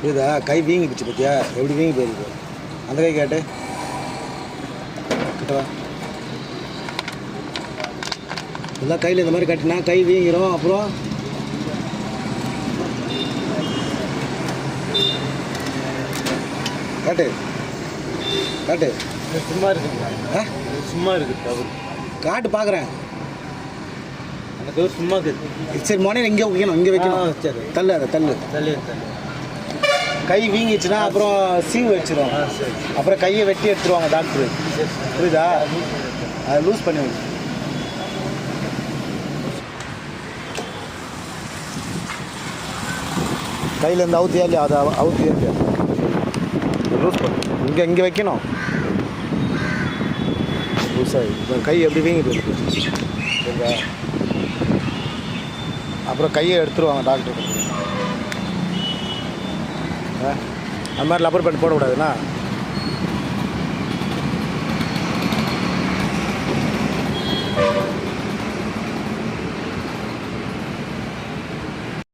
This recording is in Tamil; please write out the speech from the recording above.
புரியுதா? கை வீங்கி போச்சு பார்த்தியா எப்படி வீங்கி போயிருக்கு? அந்த கை கேட்டு. கிட்ட வா. எல்லாம் கையில் இந்த மாதிரி கட்டினா கை வீங்கிரும். அப்புறம்? காட்டு. காட்டு. இது சும்மா இருக்குங்களா இது சும்மா இருக்குது காட்டு பார்க்குறேன் கவர் சும்மா இருக்குது சரி மொனையில் இங்கே வைக்கணும் இங்கே வைக்கணும். சரி. தள்ளு அதை தள்ளு. தள்ளி தள்ளி கை வீங்கிச்சுன்னா அப்புறம் சீவு வச்சிரும். அப்புறம் கையை வெட்டி எடுத்துருவாங்க டாக்டர் புரியுதா? அதை லூஸ் பண்ணி வை கையில் இருந்து அவுத்தியா இல்லையா? அதை அவுத்தியா இல்லையா? லூஸ் பண்ணு. இங்கே இங்கே வைக்கணும். லூஸாக கை எப்படி வீங்கி போயிருக்கு சரிதா அப்புறம் கையை எடுத்துருவாங்க டாக்டர் ஆ? அந்த மாதிரி லப்பர் பேண்ட் போடக்கூடாதுண்ணா?